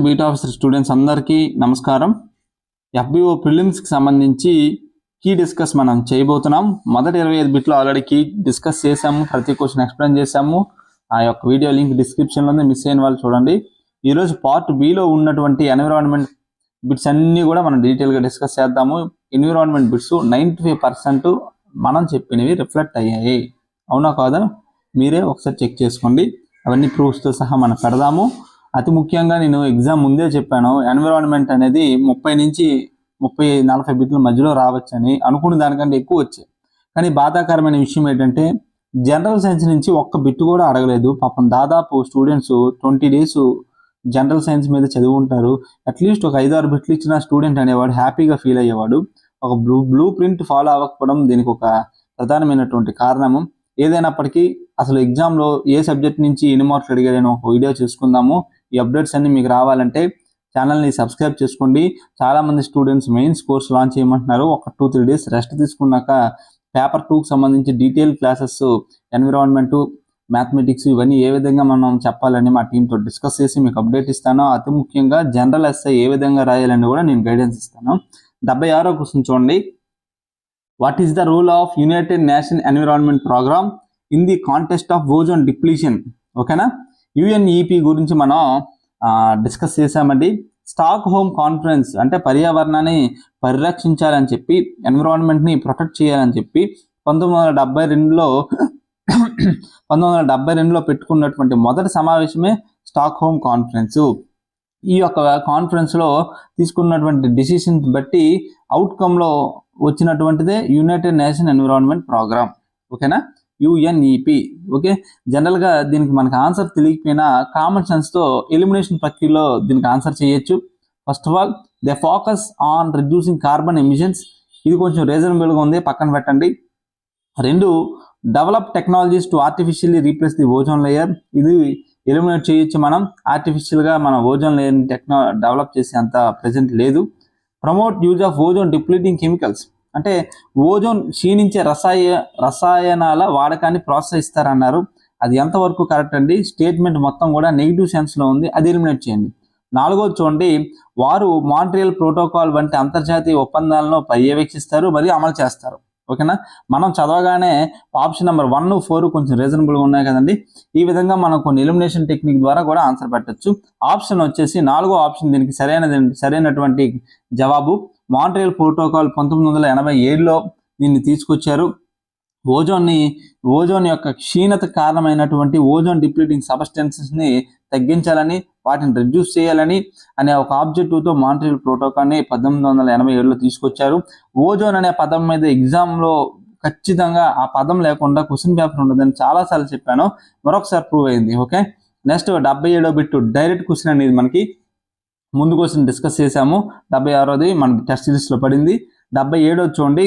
Beat officer students అందరికీ నమస్కారం. FBO ప్రిలిమ్స్కి సంబంధించి కీ డిస్కస్ మనం చేయబోతున్నాం. మొదటి ఇరవై ఐదు బిట్లో ఆల్రెడీ కీ డిస్కస్ చేసాము ప్రతి క్వశ్చన్ ఎక్స్ప్లెయిన్ చేసాము ఆ యొక్క వీడియో లింక్ డిస్క్రిప్షన్లో మిస్ అయిన వాళ్ళు చూడండి. ఈరోజు పార్ట్ బిలో ఉన్నటువంటి ఎన్విరాన్మెంట్ బిట్స్ అన్నీ కూడా మనం డీటెయిల్గా డిస్కస్ చేద్దాము. Environment bits ninety five percent మనం చెప్పినవి రిఫ్లెక్ట్ అయ్యాయి. అవునా కాదా? మీరే ఒకసారి చెక్ చేసుకోండి. అవన్నీ ప్రూఫ్స్తో సహా మనం పెడదాము. అతి ముఖ్యంగా నేను ఎగ్జామ్ ముందే చెప్పాను ఎన్విరాన్మెంట్ అనేది ముప్పై నుంచి ముప్పై నలభై బిట్ల మధ్యలో రావచ్చని అనుకున్న దానికంటే ఎక్కువ వచ్చాయి కానీ బాధాకరమైన విషయం ఏంటంటే జనరల్ సైన్స్ నుంచి ఒక్క బిట్ కూడా అడగలేదు. పాపం దాదాపు students twenty days general science మీద చదువుకుంటారు అట్లీస్ట్ ఒక ఐదు ఆరు బిట్లు ఇచ్చిన స్టూడెంట్ అనేవాడు హ్యాపీగా ఫీల్ అయ్యేవాడు. ఒక బ్లూ బ్లూ ప్రింట్ ఫాలో అవ్వకపోవడం దీనికి ఒక ప్రధానమైనటువంటి కారణము. ఏదైనప్పటికీ అసలు ఎగ్జామ్లో ఏ సబ్జెక్ట్ నుంచి ఎన్ని మార్కులు అడిగారని ఒక వీడియో చూసుకుందాము. ఈ అప్డేట్స్ అన్ని మీకు రావాలంటే ఛానల్ని సబ్స్క్రైబ్ చేసుకోండి. చాలా మంది స్టూడెంట్స్ మెయిన్స్ కోర్స్ లాంచ్ చేయమంటున్నారు. ఒక టూ త్రీ డేస్ రెస్ట్ తీసుకున్నాక పేపర్ టూకి సంబంధించి డీటెయిల్ క్లాసెస్ ఎన్విరాన్మెంటు మ్యాథమెటిక్స్ ఇవన్నీ ఏ విధంగా మనం చెప్పాలని మా టీంతో డిస్కస్ చేసి మీకు అప్డేట్ ఇస్తాను. అతి ముఖ్యంగా జనరల్ ఎస్ఐ ఏ విధంగా రాయాలని కూడా నేను గైడెన్స్ ఇస్తాను. డెబ్బై ఆరో క్వశ్చన్ చూడండి. What is the role of united nation environment programme in the contest of ozone depletion ఓకేనా యుఎన్ఈపి గురించి మనం డిస్కస్ చేసామండి స్టాక్ హోమ్ కాన్ఫరెన్స్ అంటే పర్యావరణాన్ని పరిరక్షించాలని చెప్పి ఎన్విరాన్మెంట్ని ప్రొటెక్ట్ చేయాలని చెప్పి పంతొమ్మిది వందల డెబ్బై రెండులో పంతొమ్మిది వందల డెబ్బై రెండులో పెట్టుకున్నటువంటి మొదటి సమావేశమే స్టాక్ హోమ్ కాన్ఫరెన్స్. ఈ యొక్క కాన్ఫరెన్స్లో తీసుకున్నటువంటి డిసిషన్ బట్టి అవుట్కంలో వచ్చినటువంటిదే యునైటెడ్ నేషన్ ఎన్విరాన్మెంట్ ప్రోగ్రామ్ ఓకేనా? యుఎన్ఈపి ఓకే జనరల్గా దీనికి మనకు ఆన్సర్ తెలియకపోయినా కామన్ సెన్స్తో ఎలిమినేషన్ ప్రక్రియలో దీనికి ఆన్సర్ చేయొచ్చు. First of all they focus on reducing carbon emissions ఇది కొంచెం రీజనబుల్గా ఉంది పక్కన పెట్టండి. రెండు develop technologies to artificially replace the ozone layer ఇది ఎలిమినేట్ చేయొచ్చు మనం. ఆర్టిఫిషియల్గా మన ఓజోన్ లేయర్ని టెక్నా డెవలప్ చేసే అంత ప్రజెంట్ లేదు. Promote use of ozone depleting chemicals అంటే ఓజోన్ క్షీణించే రసాయ రసాయనాల వాడకాన్ని ప్రోత్సహిస్తారన్నారు. అది ఎంతవరకు కరెక్ట్ అండి? స్టేట్మెంట్ మొత్తం కూడా నెగిటివ్ సెన్స్లో ఉంది. అది ఎలిమినేట్ చేయండి. నాలుగోది చూడండి. వారు మాంట్రియల్ ప్రోటోకాల్ వంటి అంతర్జాతీయ ఒప్పందాలను పర్యవేక్షిస్తారు మరియు అమలు చేస్తారు. ఓకేనా? మనం చదవగానే ఆప్షన్ నెంబర్ వన్ ఫోర్ కొంచెం రీజనబుల్గా ఉన్నాయి కదండి. ఈ విధంగా మనం కొన్ని ఎలిమినేషన్ టెక్నిక్ ద్వారా కూడా ఆన్సర్ పెట్టచ్చు. ఆప్షన్ వచ్చేసి నాలుగో ఆప్షన్ దీనికి సరైనది సరైనటువంటి జవాబు. మాంట్రియల్ ప్రోటోకాల్ పంతొమ్మిది వందల ఎనభై ఏడులో దీన్ని తీసుకొచ్చారు. ఓజోన్ని ఓజోన్ యొక్క క్షీణత కారణమైనటువంటి ఓజోన్ డిప్లీటింగ్ సబ్స్టెన్సెస్ని తగ్గించాలని వాటిని రెడ్యూస్ చేయాలని అనే ఒక ఆబ్జెక్టివ్తో మాంట్రియల్ ప్రోటోకాల్ని పద్దెనిమిది వందల ఎనభై ఏడులో తీసుకొచ్చారు. ఓజోన్ అనే పదం మీద ఎగ్జామ్లో ఖచ్చితంగా ఆ పదం లేకుండా క్వశ్చన్ పేపర్ ఉండదని చాలాసార్లు చెప్పాను. మరొకసారి ప్రూవ్ అయింది ఓకే నెక్స్ట్ డెబ్బై ఏడో బిట్టు డైరెక్ట్ క్వశ్చన్ అనేది మనకి ముందు క్వశ్చన్ డిస్కస్ చేసాము డెబ్బై ఆరోది మన టెస్ట్ లిస్ట్లో పడింది. డెబ్బై ఏడో చూడండి.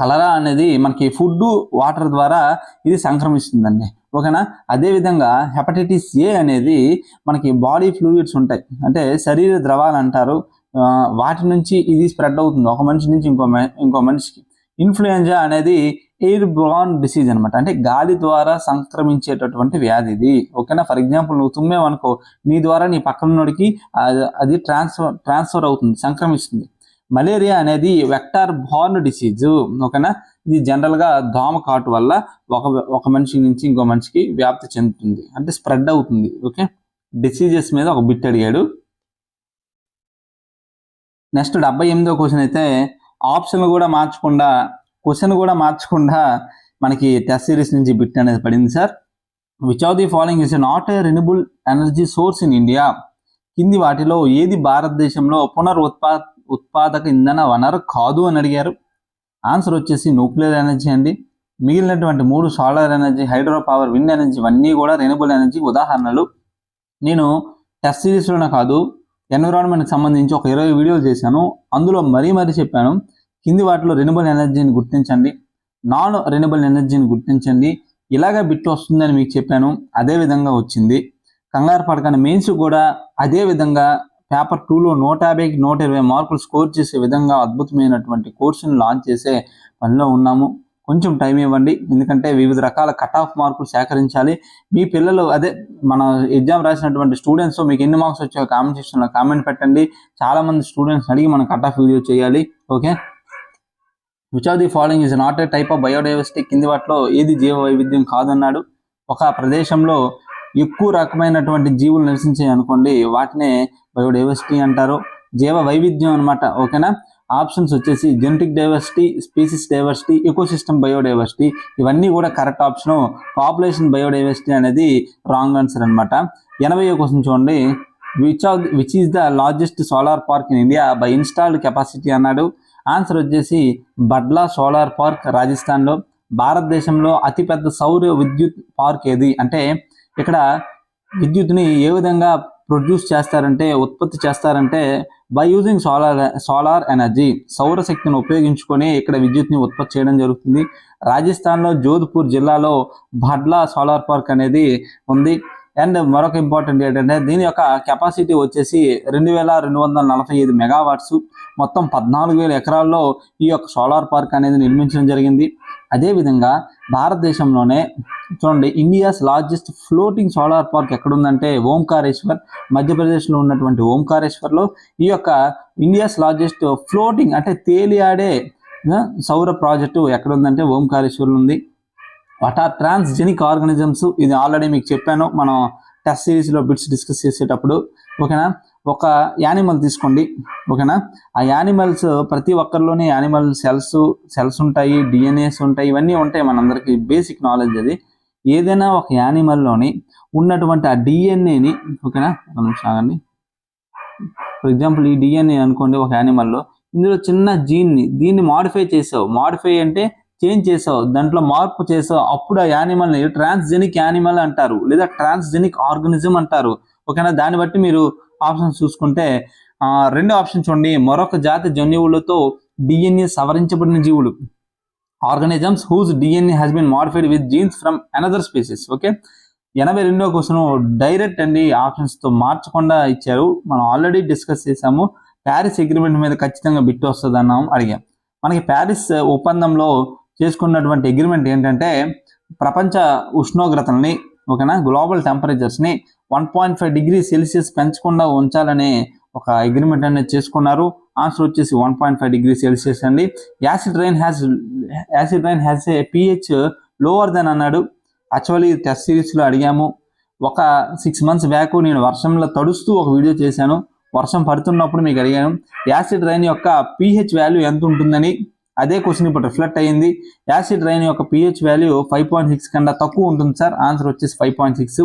కలరా అనేది మనకి ఫుడ్ వాటర్ ద్వారా ఇది సంక్రమిస్తుందండి. ఓకేనా? అదేవిధంగా హెపటైటిస్ ఏ అనేది మనకి బాడీ ఫ్లూయిడ్స్ ఉంటాయి. అంటే శరీర ద్రవాలు అంటారు. వాటి నుంచి ఇది స్ప్రెడ్ అవుతుంది. ఒక మనిషి నుంచి ఇంకో ఇంకో మనిషికి. ఇన్ఫ్లుయెంజా అనేది ఎయిర్ బ్రాన్ డిసీజ్ అనమాట అంటే గాలి ద్వారా సంక్రమించేటటువంటి వ్యాధి ఇది. ఓకేనా? ఫర్ ఎగ్జాంపుల్ నువ్వు తుమ్మేవనుకో నీ ద్వారా నీ పక్కనోడికి అది ట్రాన్స్ఫర్ ట్రాన్స్ఫర్ అవుతుంది సంక్రమిస్తుంది. మలేరియా అనేది వెక్టార్ బార్న్ డిసీజ్. ఓకేనా? ఇది జనరల్గా దోమ కాటు వల్ల ఒక ఒక మనిషి నుంచి ఇంకో మనిషికి వ్యాప్తి చెందుతుంది. అంటే స్ప్రెడ్ అవుతుంది. ఓకే? డిసీజెస్ మీద ఒక బిట్ అడిగాడు. నెక్స్ట్ డెబ్బై ఎనిమిదో క్వశ్చన్ అయితే ఆప్షన్ కూడా మార్చకుండా క్వశ్చన్ కూడా మార్చకుండా మనకి టెస్ట్ సిరీస్ నుంచి బిట్ అనేది పడింది sir. Which of the following is not a renewable energy source in India కింది వాటిలో ఏది భారతదేశంలో పునరుత్పా ఉత్పాదక ఇంధన వనరు కాదు అని అడిగారు. ఆన్సర్ వచ్చేసి న్యూక్లియర్ ఎనర్జీ అండి. మిగిలినటువంటి మూడు solar energy hydro power wind energy ఇవన్నీ కూడా రెన్యూబుల్ ఎనర్జీ ఉదాహరణలు. నేను టెస్ట్ సిరీస్లోనే కాదు ఎన్విరాన్మెంట్కి సంబంధించి ఒక ఇరవై వీడియోలు చేశాను. అందులో మరీ మరీ చెప్పాను. కింది వాటిలో రెన్యూబుల్ ఎనర్జీని గుర్తించండి. నాన్ రెన్యూబుల్ ఎనర్జీని గుర్తించండి. ఇలాగ బిట్ వస్తుందని మీకు చెప్పాను. అదే విధంగా వచ్చింది. కంగారు పడకన మెయిన్స్ కూడా అదే విధంగా పేపర్ టూలో నూట యాభైకి నూట ఇరవై మార్కులు స్కోర్ చేసే విధంగా అద్భుతమైనటువంటి కోర్సును లాంచ్ చేసే పనిలో ఉన్నాము. కొంచెం టైం ఇవ్వండి. ఎందుకంటే వివిధ రకాల కట్ ఆఫ్ మార్కులు సేకరించాలి. మీ పిల్లలు అదే మన ఎగ్జామ్ రాసినటువంటి స్టూడెంట్స్ మీకు ఎన్ని మార్క్స్ వచ్చాయో కామెంట్ సెక్షన్లో కామెంట్ పెట్టండి. చాలా మంది స్టూడెంట్స్ అడిగి మనం కట్ ఆఫ్ వీడియో చేయాలి. Okay which of the following is not a type of biodiversity కింది వాటిలో ఏది జీవ వైవిధ్యం కాదన్నాడు. ఒక ప్రదేశంలో ఎక్కువ రకమైనటువంటి జీవులు నివసించాయి అనుకోండి వాటినే బయోడైవర్సిటీ అంటారు. జీవ వైవిధ్యం అన్నమాట ఓకేనా ఆప్షన్స్ వచ్చేసి genetic diversity species diversity ecosystem biodiversity ఇవన్నీ కూడా కరెక్ట్ ఆప్షన్. పాపులేషన్ బయోడైవర్సిటీ అనేది రాంగ్ ఆన్సర్ అన్నమాట. ఎనభై క్వశ్చన్ చూడండి. Which of which is the largest solar park in India by installed capacity అన్నాడు. ఆన్సర్ వచ్చేసి బడ్లా సోలార్ పార్క్ రాజస్థాన్లో. భారతదేశంలో అతిపెద్ద సౌర విద్యుత్ పార్క్ ఏది? అంటే ఇక్కడ విద్యుత్ని ఏ విధంగా ప్రొడ్యూస్ చేస్తారంటే ఉత్పత్తి చేస్తారంటే by using solar solar energy సౌర శక్తిని ఉపయోగించుకొని ఇక్కడ విద్యుత్ని ఉత్పత్తి చేయడం జరుగుతుంది. రాజస్థాన్లో జోధ్పూర్ జిల్లాలో భడ్లా సోలార్ పార్క్ అనేది ఉంది. అండ్ మరొక ఇంపార్టెంట్ ఏంటంటే దీని యొక్క కెపాసిటీ వచ్చేసి రెండు వేల రెండు వందల నలభై ఐదు మెగావాట్స్ మొత్తం పద్నాలుగు వేల ఎకరాల్లో ఈ యొక్క సోలార్ పార్క్ అనేది నిర్మించడం జరిగింది. అదేవిధంగా భారతదేశంలోనే చూడండి India's largest floating solar park ఎక్కడుందంటే ఓంకారేశ్వర్ మధ్యప్రదేశ్లో ఉన్నటువంటి ఓంకారేశ్వర్లో. ఈ యొక్క ఇండియాస్ లార్జెస్ట్ ఫ్లోటింగ్ అంటే తేలియాడే సౌర ప్రాజెక్టు ఎక్కడుందంటే ఓంకారేశ్వర్లో ఉంది. వాట్ ఆర్ ట్రాన్స్జెనిక్ ఆర్గానిజమ్స్ ఇది ఆల్రెడీ మీకు చెప్పాను. మనం టెస్ట్ సిరీస్లో బిట్స్ డిస్కస్ చేసేటప్పుడు. ఓకేనా? ఒక యానిమల్ తీసుకోండి ఓకేనా? ఆ యానిమల్స్ ప్రతి ఒక్కరిలోనే యానిమల్ సెల్స్ సెల్స్ ఉంటాయి డిఎన్ఏస్ ఉంటాయి ఇవన్నీ ఉంటాయి మనందరికీ బేసిక్ నాలెడ్జ్ అది. ఏదైనా ఒక యానిమల్లోని ఉన్నటువంటి ఆ డిఎన్ఏని ఓకేనా? ఒక నిమిషం ఆగండి. ఫర్ ఎగ్జాంపుల్ ఈ డిఎన్ఏ అనుకోండి ఒక యానిమల్లో ఇందులో చిన్న జీన్ని దీన్ని మాడిఫై చేసావు. మాడిఫై అంటే చేంజ్ చేసావు. దాంట్లో మార్పు చేసావు. అప్పుడు ఆ యానిమల్ని ట్రాన్స్జెనిక్ యానిమల్ అంటారు లేదా ట్రాన్స్జెనిక్ ఆర్గనిజం అంటారు ఓకేనా? దాన్ని బట్టి మీరు ఆప్షన్స్ చూసుకుంటే రెండు ఆప్షన్ చూడండి. మరొక జాతి జన్యువులతో డిఎన్ఏ సవరించబడిన జీవులు. Organisms whose DNA has been modified with genes from another species okay ఎనభై రెండో క్వశ్చన్ డైరెక్ట్ అండి ఆప్షన్స్తో మార్చకుండా ఇచ్చారు. మనం ఆల్రెడీ డిస్కస్ చేసాము ప్యారిస్ అగ్రిమెంట్ మీద ఖచ్చితంగా బిట్ వస్తుంది అన్నాం అడిగాం. మనకి ప్యారిస్ ఒప్పందంలో చేసుకున్నటువంటి అగ్రిమెంట్ ఏంటంటే ప్రపంచ ఉష్ణోగ్రతల్ని ఓకేనా? Global టెంపరేచర్స్ని one point five degree celsius పెంచకుండా ఉంచాలని ఒక అగ్రిమెంట్ అనేది చేసుకున్నారు. ఆన్సర్ వచ్చేసి one point five degree celsius అండి. Acid rain has acid rain has a pH lower than అన్నాడు. యాక్చువల్లీ టెస్ట్ సిరీస్లో అడిగాము. ఒక సిక్స్ మంత్స్ బ్యాక్ నేను వర్షంలో తడుస్తూ ఒక వీడియో చేశాను. వర్షం పడుతున్నప్పుడు మీకు అడిగాను. యాసిడ్ రైన్ యొక్క పిహెచ్ వాల్యూ ఎంత ఉంటుందని? అదే క్వశ్చన్ ఇప్పుడు రిఫ్లెక్ట్ అయ్యింది. యాసిడ్ రైన్ యొక్క pH value five point six కన్నా తక్కువ ఉంటుంది సార్. ఆన్సర్ వచ్చేసి ఫైవ్ పాయింట్ సిక్స్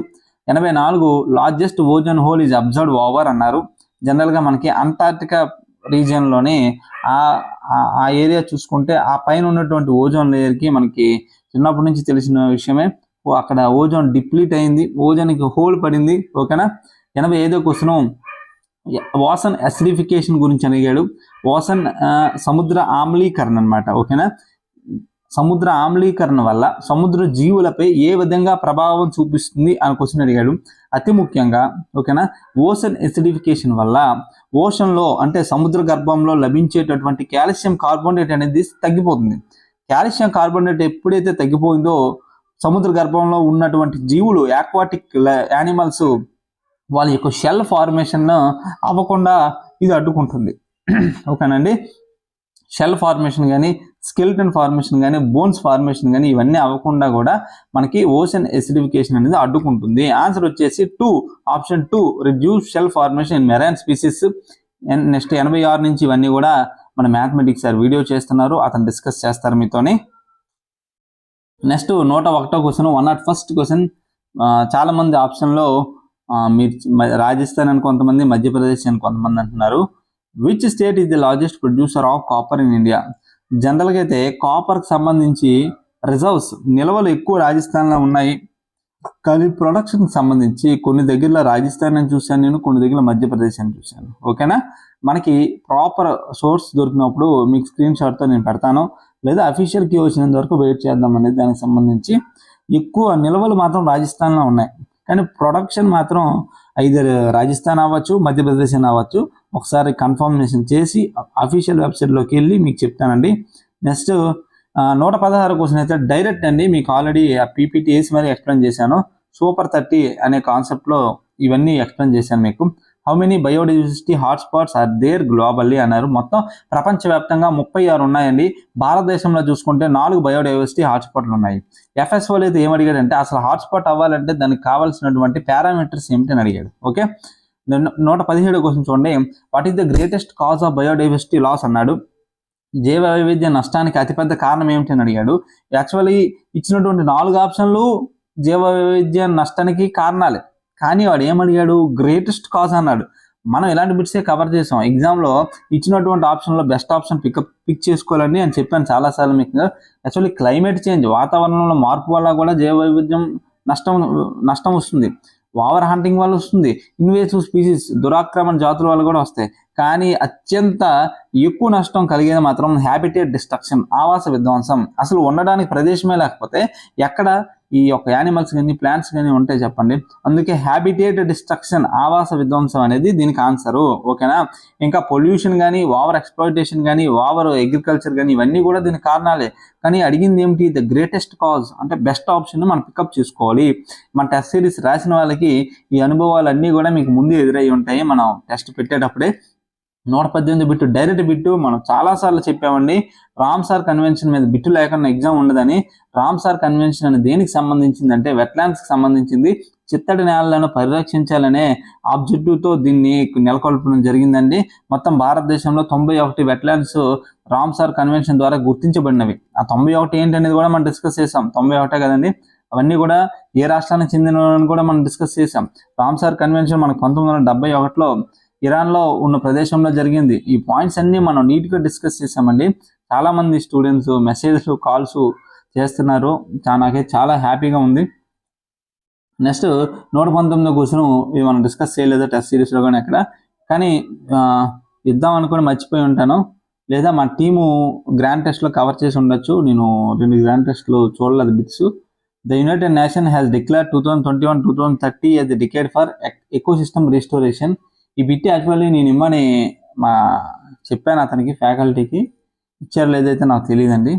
ఎనభై నాలుగు largest ozone hole is observe over అన్నారు. జనరల్గా మనకి అంటార్టికా రీజియన్లోనే ఆ ఆ- ఆ ఏరియా చూసుకుంటే ఆ పైన ఉన్నటువంటి ఓజోన్ లేయర్కి మనకి చిన్నప్పటి నుంచి తెలిసిన విషయమే. ఓ అక్కడ ఓజోన్ డిప్లీట్ అయింది. ఓజోన్కి హోల్ పడింది. ఓకేనా ఎనభై ఐదో క్వశ్చన్. వాసన్ అసిడిఫికేషన్ గురించి అడిగాడు. వాసన్ సముద్ర ఆమ్లీకరణ అన్నమాట ఓకేనా? సముద్ర ఆమ్లీకరణ వల్ల సముద్ర జీవులపై ఏ విధంగా ప్రభావం చూపిస్తుంది అని క్వశ్చన్ అడిగాడు. అతి ముఖ్యంగా ఓకేనా? ఓషన్ ఎసిడిఫికేషన్ వల్ల ఓషన్లో అంటే సముద్ర గర్భంలో లభించేటటువంటి కాల్షియం కార్బోనేట్ అనేది తగ్గిపోతుంది. కాల్షియం కార్బోనేట్ ఎప్పుడైతే తగ్గిపోయిందో సముద్ర గర్భంలో ఉన్నటువంటి జీవులు ఆక్వాటిక్ యానిమల్స్ వాళ్ళ యొక్క షెల్ ఫార్మేషన్ అవ్వకుండా ఇది అడ్డుకుంటుంది. ఓకేనండి? షెల్ ఫార్మేషన్ కానీ స్కెల్టన్ ఫార్మేషన్ కానీ బోన్స్ ఫార్మేషన్ కానీ ఇవన్నీ అవ్వకుండా కూడా మనకి ఓషన్ ఎసిడిఫికేషన్ అనేది అడ్డుకుంటుంది. ఆన్సర్ వచ్చేసి two option to reduce shell formation in marine species next ఎనభై ఆరు నుంచి ఇవన్నీ కూడా మన మ్యాథమెటిక్స్ సార్ వీడియో చేస్తున్నారు. అతను డిస్కస్ చేస్తారు మీతోని. నెక్స్ట్ నూట ఒకటో question one not first question చాలామంది ఆప్షన్లో మీరు రాజస్థాన్ అని కొంతమంది మధ్యప్రదేశ్ అని కొంతమంది అంటున్నారు. Which state is the largest producer of copper in India జనరల్గా అయితే కాపర్కి సంబంధించి రిజర్వ్స్ నిల్వలు ఎక్కువ రాజస్థాన్లో ఉన్నాయి. కానీ ప్రొడక్షన్ సంబంధించి కొన్ని దగ్గరలో రాజస్థాన్ అని చూశాను నేను కొన్ని దగ్గర మధ్యప్రదేశ్ అని చూశాను. ఓకేనా మనకి ప్రాపర్ సోర్స్ దొరికినప్పుడు మీకు స్క్రీన్ షాట్తో నేను పెడతాను. లేదా అఫీషియల్ క్యూ వచ్చినంత వరకు వెయిట్ చేద్దాం అనేది దానికి సంబంధించి ఎక్కువ నిల్వలు మాత్రం రాజస్థాన్లో ఉన్నాయి. కానీ ప్రొడక్షన్ మాత్రం ఐదర్ రాజస్థాన్ అవ్వచ్చు మధ్యప్రదేశ్ అని అవ్వచ్చు ఒకసారి కన్ఫర్మేషన్ చేసి అఫీషియల్ వెబ్సైట్లోకి వెళ్ళి మీకు చెప్తానండి. నెక్స్ట్ నూట పదహారు క్వశ్చన్ అయితే డైరెక్ట్ అండి. మీకు ఆల్రెడీ ఆ పీపీటీ వేసి మరీ ఎక్స్ప్లెయిన్ చేశాను. సూపర్ థర్టీ అనే కాన్సెప్ట్లో ఇవన్నీ ఎక్స్ప్లెయిన్ చేశాను మీకు. How many biodiversity hotspots are there globally అన్నారు. మొత్తం ప్రపంచవ్యాప్తంగా ముప్పై ఆరు ఉన్నాయండి. భారతదేశంలో చూసుకుంటే నాలుగు బయోడైవర్సిటీ హాట్స్పాట్లు ఉన్నాయి. ఎఫ్ఎస్ఓలు అయితే ఏం అడిగాడంటే అసలు హాట్స్పాట్ అవ్వాలంటే దానికి కావాల్సినటువంటి పారామీటర్స్ ఏమిటని అడిగాడు. ఓకే నూట పదిహేడు క్వశ్చన్ చూడండి. What is the greatest cause of biodiversity loss అన్నాడు. జీవ వైవిధ్య నష్టానికి అతిపెద్ద కారణం ఏమిటి అని అడిగాడు. యాక్చువల్లీ ఇచ్చినటువంటి నాలుగు ఆప్షన్లు జీవ వైవిధ్య నష్టానికి కారణాలే. కానీ వాడు ఏమడిగాడు? గ్రేటెస్ట్ కాజ్ అన్నాడు. మనం ఇలాంటి బిట్సే కవర్ చేసాం. ఎగ్జామ్లో ఇచ్చినటువంటి ఆప్షన్లో బెస్ట్ ఆప్షన్ పికప్ పిక్ చేసుకోవాలని అని చెప్పాను చాలాసార్లు మీకు. యాక్చువల్లీ క్లైమేట్ చేంజ్ వాతావరణంలో మార్పు వల్ల కూడా జీవ వైవిధ్యం నష్టం నష్టం వస్తుంది. ఓవర్ హంటింగ్ వల్ల వస్తుంది. ఇన్వేసివ్ స్పీసీస్ దురాక్రమణ జాతుల వల్ల కూడా వస్తాయి. కానీ అత్యంత ఎక్కువ నష్టం కలిగేది మాత్రం హ్యాబిటేట్ డిస్ట్రక్షన్ ఆవాస విధ్వంసం. అసలు ఉండడానికి ప్రదేశమే లేకపోతే ఎక్కడ ఈ యొక్క యానిమల్స్ కానీ ప్లాంట్స్ కానీ ఉంటాయి చెప్పండి. అందుకే హ్యాబిటేట్ డిస్ట్రక్షన్ ఆవాస విధ్వంసం అనేది దీనికి ఆన్సరు ఓకేనా ఇంకా పొల్యూషన్ కానీ ఓవర్ ఎక్స్ప్లాయిటేషన్ కానీ ఓవర్ అగ్రికల్చర్ కానీ ఇవన్నీ కూడా దీనికి కారణాలే. కానీ అడిగింది ఏమిటి? ద గ్రేటెస్ట్ కాజ్ అంటే బెస్ట్ ఆప్షన్ మనం పికప్ చేసుకోవాలి. మన టెస్ట్ సిరీస్ రాసిన వాళ్ళకి ఈ అనుభవాలన్నీ కూడా మీకు ముందు ఎదురై ఉంటాయి. మనం టెస్ట్ పెట్టేటప్పుడే నూట పద్దెనిమిది బిట్టు డైరెక్ట్ బిట్టు మనం చాలాసార్లు చెప్పామండి. రామ్ సార్ కన్వెన్షన్ మీద బిట్టు లేకుండా ఎగ్జామ్ ఉండదని. రామ్ సార్ కన్వెన్షన్ అని దేనికి సంబంధించింది అంటే వెట్లాండ్స్కి సంబంధించింది. చిత్తడి నేలలను పరిరక్షించాలనే ఆబ్జెక్టివ్తో దీన్ని నెలకొల్పడం జరిగిందండి. మొత్తం భారతదేశంలో తొంభై ఒకటి వెట్లాండ్స్ రామ్ సార్ కన్వెన్షన్ ద్వారా గుర్తించబడినవి. ఆ తొంభై ఒకటి ఏంటనేది కూడా మనం డిస్కస్ చేసాం తొంభై ఒకటే కదండి. అవన్నీ కూడా ఏ రాష్ట్రానికి చెందిన కూడా మనం డిస్కస్ చేసాం రామ్ సార్ కన్వెన్షన్ మనకు పంతొమ్మిది వందల డెబ్బై ఒకటిలో ఇరాన్లో ఉన్న ప్రదేశంలో జరిగింది. ఈ పాయింట్స్ అన్ని మనం నీట్గా డిస్కస్ చేసామండి చాలా మంది స్టూడెంట్స్ మెసేజ్లు కాల్స్ చేస్తున్నారు. నాకైతే చాలా హ్యాపీగా ఉంది. నెక్స్ట్ నూట పంతొమ్మిది క్వశ్చన్ ఇది మనం డిస్కస్ చేయలేదు టెస్ట్ సిరీస్లో కానీ అక్కడ. కానీ ఇద్దాం అనుకుని మర్చిపోయి ఉంటాను. లేదా మా టీము గ్రాండ్ టెస్ట్లో కవర్ చేసి ఉండొచ్చు. నేను రెండు గ్రాండ్ టెస్ట్లు చూడలేదు bits. The united nation has declare two thousand twenty one two thousand thirty as the decade for ecosystem restoration. ఈ బిట్ యాక్చువల్లీ నేను ఇమ్మని మా చెప్పాను అతనికి ఫ్యాకల్టీకి. ఇచ్చారు లేదైతే నాకు తెలియదండి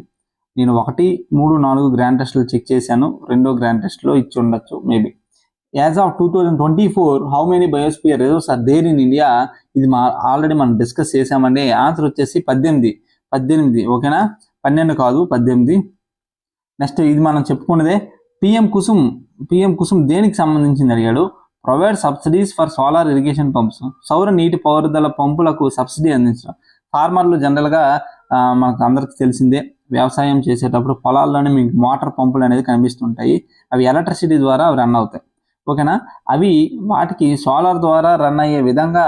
నేను ఒకటి మూడు నాలుగు గ్రాండ్ టెస్ట్లు చెక్ చేశాను. రెండో గ్రాండ్ టెస్ట్లో ఇచ్చి ఉండొచ్చు maybe. As of two thousand twenty four how many biosphere reserves are there in India? ఇది మా ఆల్రెడీ మనం డిస్కస్ చేసామండి ఆన్సర్ వచ్చేసి పద్దెనిమిది. పద్దెనిమిది ఓకేనా? పన్నెండు కాదు పద్దెనిమిది. నెక్స్ట్ ఇది మనం చెప్పుకున్నదే పిఎం కుసుమ్. పిఎం కుసుమ్ దేనికి సంబంధించింది అడిగాడు? Provide subsidies for solar irrigation pumps. సౌర నీటి పారుదల పంపులకు సబ్సిడీ అందించడం. ఫార్మర్లు జనరల్గా మనకు అందరికి తెలిసిందే వ్యవసాయం చేసేటప్పుడు పొలాల్లోనే మీకు మోటార్ పంపులు అనేది కనిపిస్తుంటాయి. అవి ఎలక్ట్రిసిటీ ద్వారా అవి రన్ అవుతాయి. ఓకేనా? అవి వాటికి సోలార్ ద్వారా రన్ అయ్యే విధంగా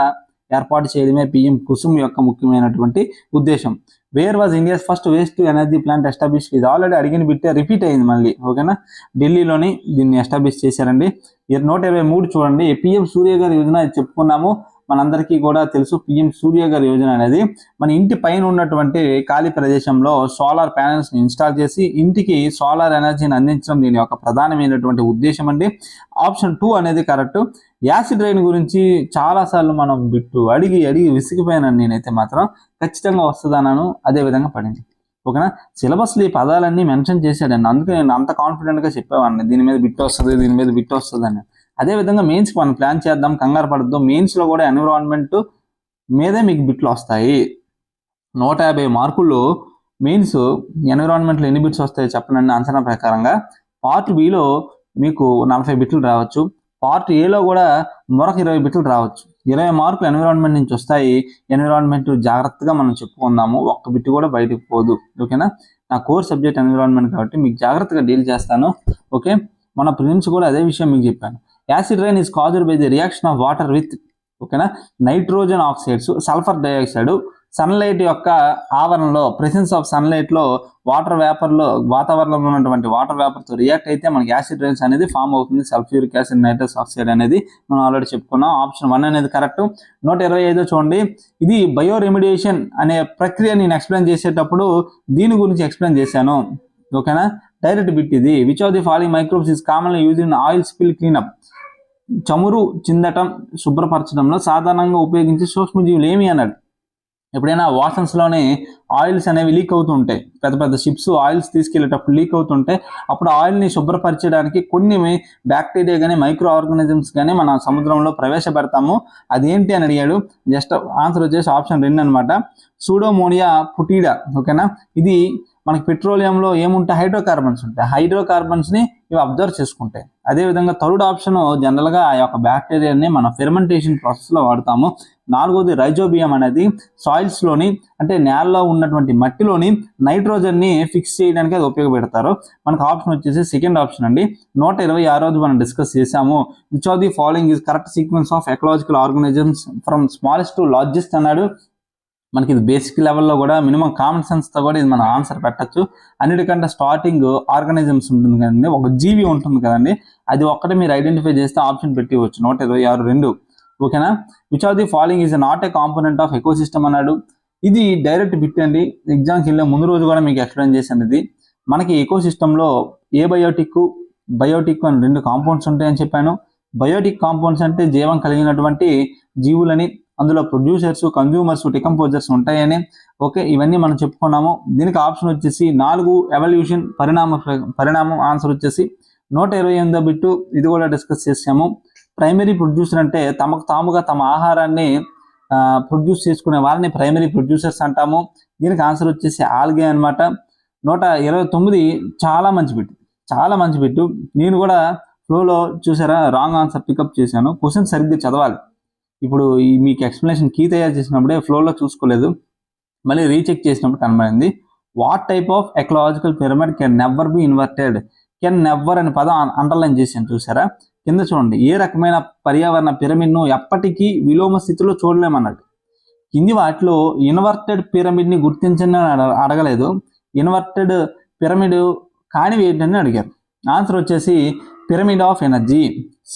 ఏర్పాటు చేయడమే పిఎం కుసుమ్ యొక్క ముఖ్యమైనటువంటి ఉద్దేశం. Where was India's first waste energy plant establish ఇది ఆల్రెడీ అడిగిన బిట్టే రిపీట్ అయింది మళ్ళీ. ఓకేనా ఢిల్లీలోని దీన్ని ఎస్టాబ్లిష్ చేశారండి. నూట ఇరవై మూడు చూడండి. పిఎం సూర్య గారి యోజన చెప్పుకున్నాము. మనందరికీ కూడా తెలుసు పిఎం సూర్య గారి యోజన అనేది. మన ఇంటి పైన ఉన్నటువంటి ఖాళీ ప్రదేశంలో సోలార్ ప్యానెల్స్ని ఇన్స్టాల్ చేసి ఇంటికి సోలార్ ఎనర్జీని అందించడం దీని యొక్క ప్రధానమైనటువంటి ఉద్దేశం అండి. ఆప్షన్ టూ అనేది కరెక్ట్ యాసిడ్ రైన్ గురించి చాలాసార్లు మనం బిట్టు అడిగి అడిగి విసిగిపోయాను నేనైతే మాత్రం ఖచ్చితంగా వస్తుందన్నాను. అదే విధంగా పడింది. ఓకేనా? సిలబస్లో ఈ పదాలన్నీ మెన్షన్ చేశాడండి. అందుకే నేను అంత కాన్ఫిడెంట్గా చెప్పేవాడిని. దీని మీద బిట్ వస్తుంది దీని మీద బిట్ వస్తుంది అని. అదే విధంగా మెయిన్స్కి మనం ప్లాన్ చేద్దాం కంగారు పడద్దు. మెయిన్స్లో కూడా ఎన్విరాన్మెంట్ మీదే మీకు బిట్లు వస్తాయి. నూట యాభై మార్కులు మెయిన్స్ ఎన్విరాన్మెంట్లో ఎన్ని బిట్స్ వస్తాయో చెప్పనండి అంచనా ప్రకారంగా పార్ట్ బిలో మీకు నలభై బిట్లు రావచ్చు. పార్ట్ ఏలో కూడా మరొక ఇరవై బిట్లు రావచ్చు. ఇరవై మార్కులు ఎన్విరాన్మెంట్ నుంచి వస్తాయి. ఎన్విరాన్మెంట్ జాగ్రత్తగా మనం చెప్పుకుందాము. ఒక్క బిట్ కూడా బయటకు పోదు. ఓకేనా? నా కోర్ సబ్జెక్ట్ ఎన్విరాన్మెంట్ కాబట్టి మీకు జాగ్రత్తగా డీల్ చేస్తాను. ఓకే? మన ప్రిలిమ్స్ కూడా అదే విషయం మీకు చెప్పాను. Acid rain is caused by the reaction of water with ఓకేనా? Nitrogen oxides sulphur dioxide sunlight యొక్క ఆవరణలో ప్రెసెన్స్ ఆఫ్ సన్లైట్లో వాటర్ వేపర్లో వాతావరణంలో ఉన్నటువంటి వాటర్ వేపర్తో రియాక్ట్ అయితే మనకి యాసిడ్ రైన్స్ అనేది ఫామ్ అవుతుంది. సల్ఫ్యూరిక్ యాసిడ్ నైట్రస్ ఆక్సైడ్ అనేది మనం ఆల్రెడీ చెప్పుకున్నాం. ఆప్షన్ వన్ అనేది కరెక్ట్ నూట ఇరవై ఐదో చూడండి. ఇది బయో రెమిడియేషన్ అనే ప్రక్రియ నేను ఎక్స్ప్లెయిన్ చేసేటప్పుడు దీని గురించి ఎక్స్ప్లెయిన్ చేశాను. ఓకేనా? డైరెక్ట్ బిట్ ఇది. Which of the following microbes is commonly use in oil spill cleanup చమురు చిందటం శుభ్రపరచడంలో సాధారణంగా ఉపయోగించే సూక్ష్మజీవులు ఏమి అన్నాడు? ఎప్పుడైనా వాషన్స్లోనే ఆయిల్స్ అనేవి లీక్ అవుతుంటాయి. పెద్ద పెద్ద షిప్స్ ఆయిల్స్ తీసుకెళ్ళేటప్పుడు లీక్ అవుతుంటే అప్పుడు ఆయిల్ని శుభ్రపరచడానికి కొన్ని బ్యాక్టీరియా కానీ మైక్రో ఆర్గానిజమ్స్ కానీ మన సముద్రంలో ప్రవేశపెడతాము. అదేంటి అని అడిగాడు. జస్ట్ ఆన్సర్ వచ్చేసి ఆప్షన్ రెండు అనమాట సూడోమోనియా పుటీడా ఓకేనా? ఇది మనకి పెట్రోలియంలో ఏముంటాయి? హైడ్రోకార్బన్స్ ఉంటాయి. హైడ్రోకార్బన్స్ని ఇవి అబ్జర్వ్ చేసుకుంటాయి. అదేవిధంగా థర్డ్ ఆప్షన్ జనరల్గా ఆ యొక్క బ్యాక్టీరియాని మనం ఫెర్మెంటేషన్ ప్రాసెస్లో వాడతాము. నాలుగోది రైజోబియం అనేది సాయిల్స్లోని అంటే నేలలో ఉన్నటువంటి మట్టిలోని నైట్రోజన్ని ఫిక్స్ చేయడానికి అది ఉపయోగపెడతారు. మనకు ఆప్షన్ వచ్చేసి సెకండ్ ఆప్షన్ అండి. నూట ఇరవై ఆ రోజు మనం డిస్కస్ చేశాము. Which of the following is correct sequence of ecological organisms from smallest to largest అన్నాడు. మనకి ఇది బేసిక్ లెవెల్లో కూడా మినిమం కామన్ సెన్స్తో కూడా ఇది మనం ఆన్సర్ పెట్టచ్చు. అన్నిటికంటే స్టార్టింగ్ ఆర్గనిజమ్స్ ఉంటుంది కదండి ఒక జీవి ఉంటుంది కదండి అది ఒక్కటే మీరు ఐడెంటిఫై చేస్తే ఆప్షన్ పెట్టివచ్చు నూట ఇరవై ఆరు రెండు. ఓకేనా which of the following is not a component of ecosystem అన్నాడు. ఇది డైరెక్ట్ బిట్ అండి. ఎగ్జామ్కి వెళ్ళే ముందు రోజు కూడా మీకు ఎక్స్ప్లెయిన్ చేశాను ఇది. మనకి ఎకో సిస్టంలో ఏ బయోటిక్ బయోటిక్ అని రెండు కాంపౌండ్స్ ఉంటాయని చెప్పాను. బయోటిక్ కాంపౌండ్స్ అంటే జీవం కలిగినటువంటి జీవులని అందులో ప్రొడ్యూసర్స్ కన్జ్యూమర్స్ డికంపోజర్స్ ఉంటాయని. ఓకే ఇవన్నీ మనం చెప్పుకున్నాము. దీనికి ఆప్షన్ వచ్చేసి నాలుగు ఎవల్యూషన్ పరిణామ పరిణామం ఆన్సర్ వచ్చేసి నూట ఇరవై ఎనిమిదో బిట్టు ఇది కూడా డిస్కస్ చేసాము. ప్రైమరీ ప్రొడ్యూసర్ అంటే తమకు తాముగా తమ ఆహారాన్ని ప్రొడ్యూస్ చేసుకునే వాళ్ళని ప్రైమరీ ప్రొడ్యూసర్స్ అంటాము. దీనికి ఆన్సర్ వచ్చేసి ఆల్గే అనమాట నూట ఇరవై తొమ్మిది చాలా మంచి బిట్టు చాలా మంచి బిట్టు. నేను కూడా ఫ్లోలో చూసారా? రాంగ్ ఆన్సర్ పికప్ చేశాను. క్వశ్చన్ సరిగ్గా చదవాలి. ఇప్పుడు ఈ మీకు ఎక్స్ప్లెనేషన్ కీ తయారు చేసినప్పుడే ఫ్లోలో చూసుకోలేదు. మళ్ళీ రీచెక్ చేసినప్పుడు కనబడింది. What type of ecological pyramid can never be inverted can never అనే పదం అండర్లైన్ చేశాను చూసారా? కింద చూడండి. ఏ రకమైన పర్యావరణ పిరమిడ్ను ఎప్పటికీ విలోమ స్థితిలో చూడలేమన్నట్టు కింది వాటిలో ఇన్వర్టెడ్ పిరమిడ్ని గుర్తించండి అని అడగలేదు. ఇన్వర్టెడ్ పిరమిడ్ కానివి ఏంటని అడిగారు. ఆన్సర్ వచ్చేసి పిరమిడ్ ఆఫ్ ఎనర్జీ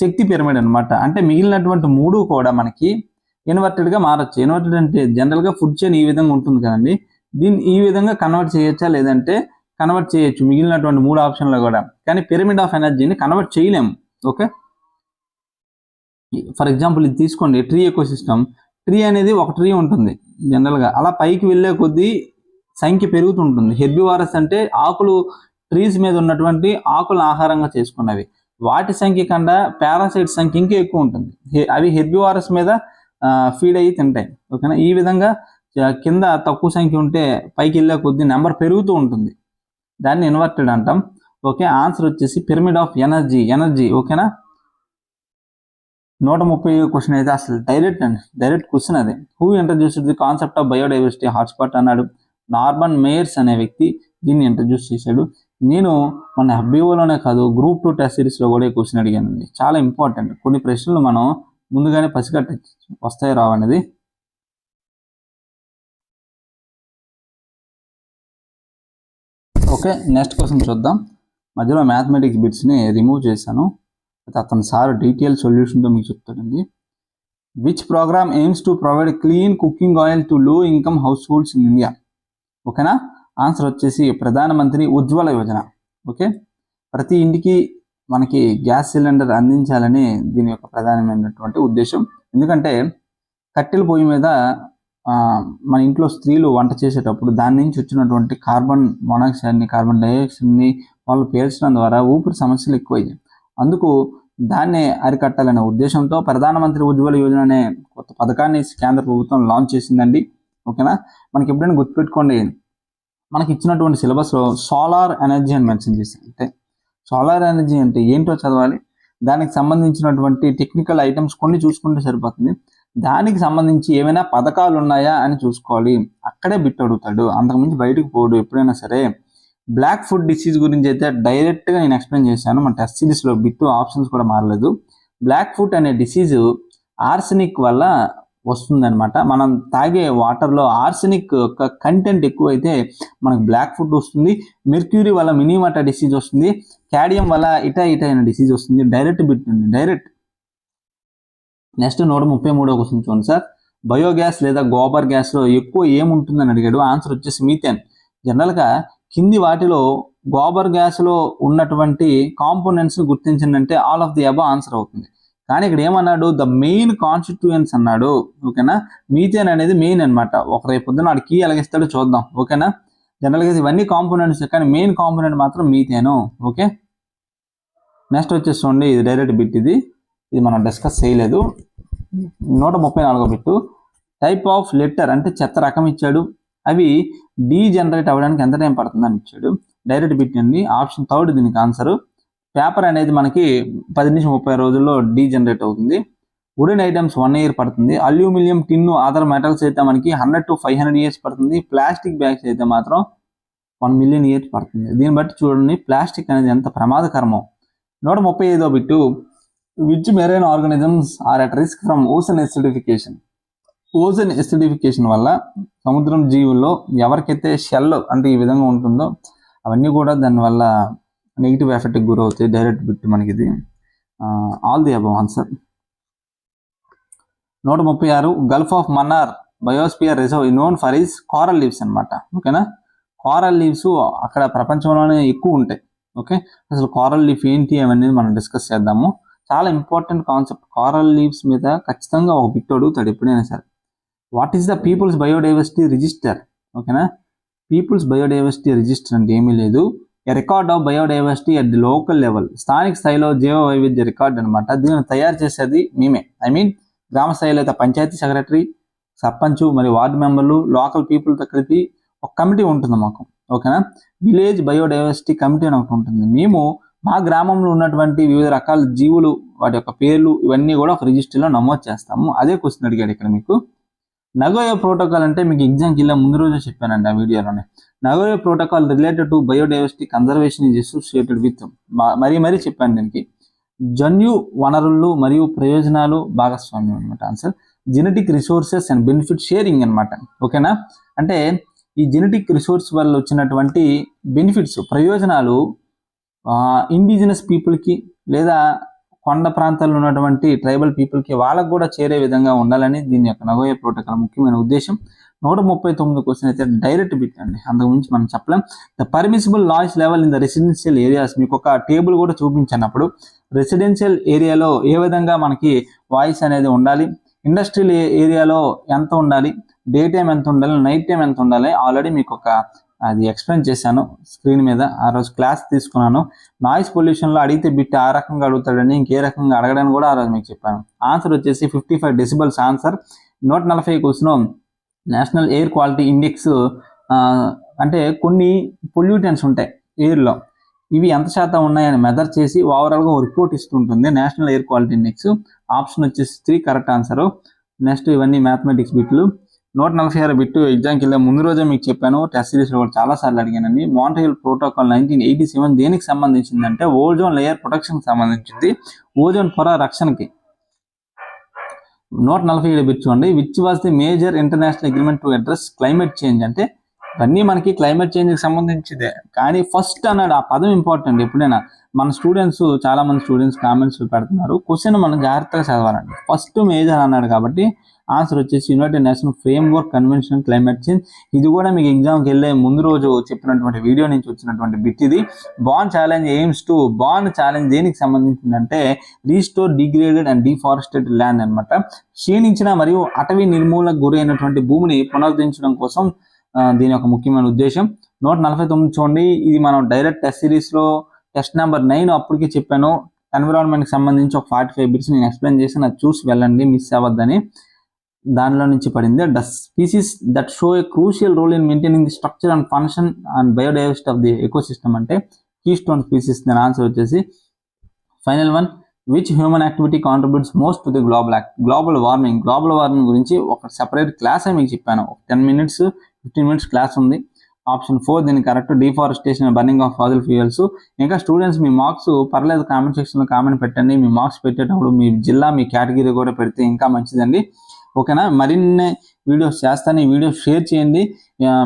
శక్తి పిరమిడ్ అన్నమాట. అంటే మిగిలినటువంటి మూడు కూడా మనకి ఇన్వర్టెడ్గా మారచ్చు. ఇన్వర్టెడ్ అంటే జనరల్గా ఫుడ్ చైన్ ఈ విధంగా ఉంటుంది కదండి. దీన్ని ఈ విధంగా కన్వర్ట్ చేయొచ్చా? లేదంటే కన్వర్ట్ చేయొచ్చు. మిగిలినటువంటి మూడు ఆప్షన్లో కూడా. కానీ పిరమిడ్ ఆఫ్ ఎనర్జీని కన్వర్ట్ చేయలేము. ఓకే ఫర్ ఎగ్జాంపుల్ ఇది తీసుకోండి. ట్రీ ఎకో సిస్టమ్ ట్రీ అనేది ఒక ట్రీ ఉంటుంది జనరల్గా అలా పైకి వెళ్ళే కొద్దీ సంఖ్య పెరుగుతుంటుంది. హెర్బివారస్ అంటే ఆకులు ట్రీస్ మీద ఉన్నటువంటి ఆకులను ఆహారంగా చేసుకున్నవి. వాటి సంఖ్య కన్నా పారాసైట్ సంఖ్య ఇంకా ఎక్కువ ఉంటుంది. అవి హెర్బివారస్ మీద ఫీడ్ అయ్యి తింటాయి. ఓకేనా? ఈ విధంగా కింద తక్కువ సంఖ్య ఉంటే పైకి వెళ్ళే కొద్దీ నెంబర్ పెరుగుతూ ఉంటుంది. దాన్ని ఇన్వర్టెడ్ అంటాం. ఓకే ఆన్సర్ వచ్చేసి పిరమిడ్ ఆఫ్ ఎనర్జీ ఎనర్జీ. ఓకేనా? నూట ముప్పై క్వశ్చన్ అయితే అసలు డైరెక్ట్ అండి. డైరెక్ట్ క్వశ్చన్ అది. Who introduce the concept of biodiversity hotspot అన్నాడు. నార్మన్ మేయర్స్ అనే వ్యక్తి దీన్ని ఇంట్రడ్యూస్ చేశాడు. నేను మన హబ్బీఓలోనే కాదు గ్రూప్ టూ టెస్ట్ సిరీస్లో కూడా ఈ క్వశ్చన్ అడిగానండి. చాలా ఇంపార్టెంట్ కొన్ని ప్రశ్నలు మనం ముందుగానే పసిగట్ట వస్తాయి రావనేది ఓకే నెక్స్ట్ క్వశ్చన్ చూద్దాం. మధ్యలో మ్యాథమెటిక్స్ బిట్స్ని రిమూవ్ చేశాను. అయితే అతను సార్ డీటెయిల్ సొల్యూషన్తో మీకు చెప్తాడండి. Which program aims to provide clean cooking oil to low income households in India ఓకేనా? ఆన్సర్ వచ్చేసి ప్రధానమంత్రి ఉజ్వల యోజన. ఓకే? ప్రతి ఇంటికి మనకి గ్యాస్ సిలిండర్ అందించాలని దీని యొక్క ప్రధానమైనటువంటి ఉద్దేశం. ఎందుకంటే కట్టెల పొయ్యి మీద మన ఇంట్లో స్త్రీలు వంట చేసేటప్పుడు దాని నుంచి వచ్చినటువంటి కార్బన్ మొనాక్సైడ్ని కార్బన్ డైఆక్సైడ్ని వాళ్ళు పేల్చడం ద్వారా ఊపిరి సమస్యలు ఎక్కువయ్యాయి. అందుకు దాన్ని అరికట్టాలనే ఉద్దేశంతో ప్రధానమంత్రి ఉజ్వల యోజన అనే కొత్త పథకాన్ని కేంద్ర ప్రభుత్వం లాంచ్ చేసిందండి. ఓకేనా? మనకి ఎప్పుడైనా గుర్తుపెట్టుకోండి. మనకి ఇచ్చినటువంటి సిలబస్లో సోలార్ ఎనర్జీ అని మెన్షన్ చేశారు. అంటే సోలార్ ఎనర్జీ అంటే ఏంటో చదవాలి. దానికి సంబంధించినటువంటి టెక్నికల్ ఐటమ్స్ కొన్ని చూసుకుంటే సరిపోతుంది. దానికి సంబంధించి ఏమైనా పథకాలు ఉన్నాయా అని చూసుకోవాలి. అక్కడే బిట్ అడుగుతాడు. అంతకుమించి బయటకు పోడు ఎప్పుడైనా సరే. బ్లాక్ ఫుడ్ డిసీజ్ గురించి అయితే డైరెక్ట్గా నేను ఎక్స్ప్లెయిన్ చేశాను. మన టెస్ట్ సిరీస్లో బిట్ ఆప్షన్స్ కూడా మారలేదు. బ్లాక్ ఫుడ్ అనే డిసీజ్ ఆర్సెనిక్ వల్ల వస్తుందన్నమాట. మనం తాగే వాటర్లో ఆర్సెనిక్ యొక్క కంటెంట్ ఎక్కువైతే మనకు బ్లాక్ ఫుడ్ వస్తుంది. మెర్క్యూరీ వల్ల మినిమాటా డిసీజ్ వస్తుంది. క్యాడియం వల్ల ఇటా ఇటా అయిన డిసీజ్ వస్తుంది. Direct bit direct. నెక్స్ట్ నూట ముప్పై మూడో క్వశ్చన్ చూడండి సార్. బయోగ్యాస్ లేదా గోబర్ గ్యాస్లో ఎక్కువ ఏముంటుందని అడిగాడు. ఆన్సర్ వచ్చేసి మీథేన్. జనరల్గా కింది వాటిలో గోబర్ గ్యాస్లో ఉన్నటువంటి components గుర్తించిందంటే all of the above answer అవుతుంది. కానీ ఇక్కడ ఏమన్నాడు? ద మెయిన్ కాన్స్టిట్యూయన్స్ అన్నాడు. ఓకేనా? మీథేన్ అనేది మెయిన్ అన్నమాట. ఒక రేపు పొద్దున వాడు కీ ఎలాగిస్తాడో చూద్దాం. ఓకేనా? జనరల్గా ఇవన్నీ కాంపోనెంట్స్ కానీ మెయిన్ కాంపోనెంట్ మాత్రం మీథేను. ఓకే? నెక్స్ట్ వచ్చేసి చూడండి. ఇది డైరెక్ట్ బిట్ ఇది. ఇది మనం డిస్కస్ చేయలేదు. నూట ముప్పై నాలుగో బిట్టు టైప్ ఆఫ్ లెటర్ అంటే చెత్త రకం ఇచ్చాడు. అవి డీ జనరేట్ అవ్వడానికి ఎంత టైం పడుతుందని ఇచ్చాడు. డైరెక్ట్ బిట్ అండి. ఆప్షన్ థర్డ్ దీనికి ఆన్సర్ పేపర్ అనేది మనకి పది నుంచి ముప్పై రోజుల్లో డీ జనరేట్ అవుతుంది. వుడెన్ ఐటమ్స్ వన్ ఇయర్ పడుతుంది. అల్యూమినియం టిన్ను అదర్ మెటల్స్ అయితే మనకి hundred to five hundred years పడుతుంది. ప్లాస్టిక్ బ్యాగ్స్ అయితే మాత్రం వన్ మిలియన్ ఇయర్స్ పడుతుంది. దీన్ని బట్టి చూడండి ప్లాస్టిక్ అనేది ఎంత ప్రమాదకరమో. నూట ముప్పై ఐదో bit which marine organisms are at risk from ocean acidification. Ozone acidification వల్ల సముద్రం జీవుల్లో ఎవరికైతే షెల్ అంటే ఈ విధంగా ఉంటుందో అవన్నీ కూడా దానివల్ల నెగిటివ్ ఎఫెక్ట్కి గురవుతాయి డైరెక్ట్ బిట్ మనకి ఇది ఆల్ ది అబౌవ్ ఆన్సర్ నూట ముప్పై ఆరు gulf of Mannar biosphere reserve known for is coral reefs అనమాట ఓకేనా కారల్ లీవ్స్ అక్కడ ప్రపంచంలోనే ఎక్కువ ఉంటాయి. ఓకే అసలు కారల్ లీఫ్ ఏంటి అవన్నీ మనం డిస్కస్ చేద్దాము. చాలా ఇంపార్టెంట్ కాన్సెప్ట్ కారల్ లీవ్స్ మీద ఖచ్చితంగా ఒక బిట్ అడుగుతాడు ఎప్పుడైనా సరే. What is the people's biodiversity register ఓకేనా పీపుల్స్ బయోడైవర్సిటీ రిజిస్టర్ అంటే ఏమీ లేదు. A record of biodiversity at the local level స్థానిక స్థాయిలో జీవ వైవిధ్య రికార్డ్ అనమాట దీన్ని తయారు చేసేది మేమే. ఐ మీన్ గ్రామ స్థాయిలో అయితే పంచాయతీ సెక్రటరీ సర్పంచ్ మరియు వార్డు మెంబర్లు లోకల్ పీపుల్తో కలిపి ఒక కమిటీ ఉంటుంది మాకు. ఓకేనా? విలేజ్ బయోడైవర్సిటీ కమిటీ అని ఒకటి ఉంటుంది. మేము మా గ్రామంలో ఉన్నటువంటి వివిధ రకాల జీవులు వాటి యొక్క పేర్లు ఇవన్నీ కూడా ఒక రిజిస్టర్లో నమోదు చేస్తాము. అదే క్వశ్చన్ అడిగాడు ఇక్కడ మీకు. నగోయో ప్రోటోకాల్ అంటే మీకు ఎగ్జామ్కి వెళ్ళే ముందు రోజే చెప్పానండి ఆ వీడియోలోనే. Nagoya protocol related to biodiversity conservation is associated with మరీ మరీ చెప్పాను దీనికి. జన్యు వనరులు మరియు ప్రయోజనాలు భాగస్వామ్యం అనమాట answer genetic resources and benefit sharing అనమాట ఓకేనా అంటే ఈ జెనెటిక్ రిసోర్స్ వల్ల వచ్చినటువంటి బెనిఫిట్స్ ప్రయోజనాలు ఇండిజినస్ పీపుల్కి లేదా కొండ ప్రాంతాల్లో ఉన్నటువంటి ట్రైబల్ పీపుల్కి వాళ్ళకు కూడా చేరే విధంగా ఉండాలని దీని యొక్క నగోయ ప్రోటోకాల్ ముఖ్యమైన ఉద్దేశం. నూట ముప్పై తొమ్మిది క్వశ్చన్ అయితే డైరెక్ట్ బిట్ అండి. అంతకు మించి మనం చెప్పలేం. The permissible noise level in the residential areas మీకు ఒక టేబుల్ కూడా చూపించినప్పుడు రెసిడెన్షియల్ ఏరియాలో ఏ విధంగా మనకి వాయిస్ అనేది ఉండాలి? ఇండస్ట్రియల్ ఏరియాలో ఎంత ఉండాలి? డే టైం ఎంత ఉండాలి? నైట్ టైం ఎంత ఉండాలి? ఆల్రెడీ మీకు ఒక అది ఎక్స్ప్లెయిన్ చేశాను స్క్రీన్ మీద. ఆ రోజు క్లాస్ తీసుకున్నాను. నాయిస్ పొల్యూషన్లో అడిగితే బిట్ ఆ రకంగా అడుగుతాడని ఇంకే రకంగా అడగడానికి కూడా ఆ రోజు మీకు చెప్పాను. ఆన్సర్ వచ్చేసి ఫిఫ్టీ ఫైవ్ డెసిబల్స్ ఆన్సర్ నూట నలభై question national air quality index అంటే కొన్ని పొల్యూటెన్స్ ఉంటాయి ఎయిర్లో. ఇవి ఎంత శాతం ఉన్నాయని మెదర్ చేసి ఓవరాల్గా ఒక report ఇస్తుంటుంది national air quality index. Option వచ్చేసి త్రీ కరెక్ట్ ఆన్సర్. నెక్స్ట్ ఇవన్నీ మ్యాథమెటిక్స్ బిట్లు. నూట నలభై ఆరు బిట్టు ఎగ్జామ్కి వెళ్ళే ముందు రోజే మీకు చెప్పాను. టెస్ట్ సిరీస్లో కూడా చాలా సార్లు అడిగానండి. Montreal protocol nineteen eighty seven దేనికి సంబంధించిందంటే ఓజోన్ లేయర్ ప్రొటెక్షన్కి సంబంధించింది. ఓజోన్ పొర రక్షణకి. నూట నలభై ఏడు బిట్ చూడండి which was the major international agreement to address climate change అంటే ఇవన్నీ మనకి క్లైమేట్ చేంజ్కి సంబంధించిదే. కానీ ఫస్ట్ అన్నాడు ఆ పదం ఇంపార్టెంట్ ఎప్పుడైనా. మన స్టూడెంట్స్ చాలా మంది స్టూడెంట్స్ కామెంట్స్ పెడుతున్నారు. క్వశ్చన్ మనం జాగ్రత్తగా చదవాలండి. ఫస్ట్ మేజర్ అన్నాడు కాబట్టి ఆన్సర్ వచ్చేసి united nation framework convention climate change ఇది కూడా మీకు ఎగ్జామ్కి వెళ్ళే ముందు రోజు చెప్పినటువంటి వీడియో నుంచి వచ్చినటువంటి బిట్ ఇది. Bonn challenge aims to Bonn challenge దేనికి సంబంధించిందంటే restore degraded and deforested land అన్నమాట. క్షీణించిన మరియు అటవీ నిర్మూలనకు గురైనటువంటి భూమిని పునరుద్ధరించడం కోసం దీని యొక్క ముఖ్యమైన ఉద్దేశం. నూట నలభై తొమ్మిది చూడండి. ఇది మనం డైరెక్ట్ టెస్ట్ సిరీస్లో టెస్ట్ నెంబర్ నైన్ అప్పటికే చెప్పాను. ఎన్విరాన్మెంట్కి సంబంధించి ఒక ఫార్టీ ఫైవ్ బిట్స్ నేను ఎక్స్ప్లెయిన్ చేసి నాకు చూసి వెళ్ళండి మిస్ అవ్వద్దని. దానిలో నుంచి పడింది. The species that show a crucial role in maintaining the structure and function and biodiversity of the ecosystem అంటే కీ స్టోన్ స్పీసీస్ దాని ఆన్సర్ వచ్చేసి final one which human activity contributes most to the global act global warming global warming గురించి ఒక separate class మీకు చెప్పాను. ఒక ten minutes fifteen minutes class ఉంది. Option four దీనికి correct deforestation burning of fossil fuels ఇంకా students మీ marks పర్లేదు కామెంట్ సెక్షన్లో కామెంట్ పెట్టండి. మీ మార్క్స్ పెట్టేటప్పుడు మీ జిల్లా మీ కేటగిరీ కూడా పెడితే ఇంకా మంచిదండి. ఓకేనా? మరిన్ని వీడియోస్ చేస్తాను. ఈ వీడియో షేర్ చేయండి.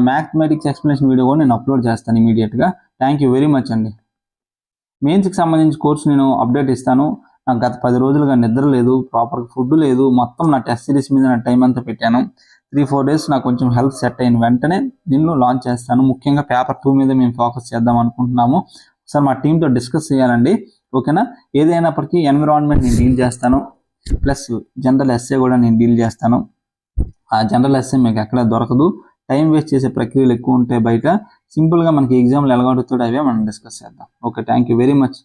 మ్యాథమెటిక్స్ ఎక్స్ప్లెనేషన్ వీడియో కూడా నేను అప్లోడ్ చేస్తాను ఇమీడియట్గా. థ్యాంక్ యూ వెరీ మచ్ అండి. మెయిన్స్కి సంబంధించి కోర్సు నేను అప్డేట్ ఇస్తాను. నాకు గత పది రోజులుగా నిద్ర లేదు ప్రాపర్ ఫుడ్ లేదు. మొత్తం నా టెస్ట్ సిరీస్ మీద నా టైం అంతా పెట్టాను. త్రీ ఫోర్ డేస్ నాకు కొంచెం హెల్త్ సెట్ అయిన వెంటనే దీనిలో లాంచ్ చేస్తాను. ముఖ్యంగా పేపర్ టూ మీద మేము ఫోకస్ చేద్దాం అనుకుంటున్నాము. సార్ మా టీంతో డిస్కస్ చేయాలండి. ఓకేనా? ఏదైనప్పటికీ ఎన్విరాన్మెంట్ నేను డీల్ చేస్తాను. ప్లస్ జనరల్ ఎస్ఏ కూడా నేను డీల్ చేస్తాను. ఆ జనరల్ ఎస్ఏ మీకు ఎక్కడ దొరకదు. టైం వేస్ట్ చేసే ప్రక్రియలు ఎక్కువ ఉంటాయి బయట సింపుల్గా మనకి ఎగ్జామ్లు ఎలా అడుగుతాడో అవే మనం డిస్కస్ చేద్దాం. Okay thank you very much.